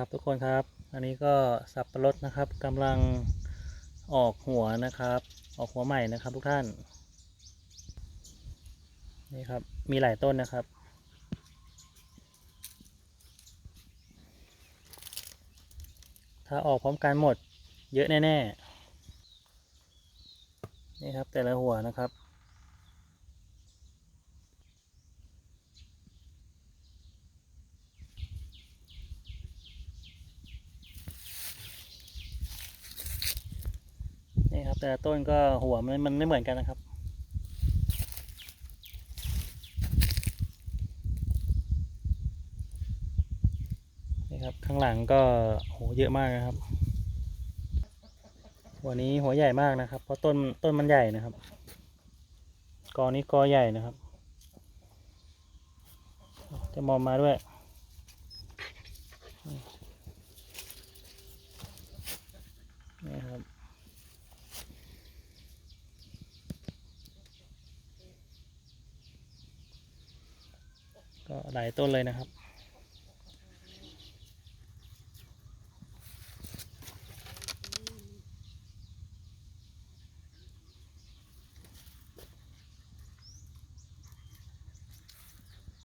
ครับทุกคนครับ อันนี้ก็สับปะรดนะครับกำลังออกหัวนะครับ ออกหัวใหม่นะครับทุกท่าน นี่ครับ มีหลายต้นนะครับ ถ้าออกพร้อมกันหมดเยอะแน่ ๆ นี่ครับแต่ละหัวนะครับ นี่ครับ แต่ต้นก็หัวมันมันไม่เหมือนกันนะครับ นี่ครับข้างหลังก็โหเยอะมากนะครับหัวนี้หัวใหญ่มากนะครับ เพราะต้นต้นมันใหญ่นะครับ กอนี้กอใหญ่นะครับ จะมองมาด้วย ก็หลายต้นเลยนะครับ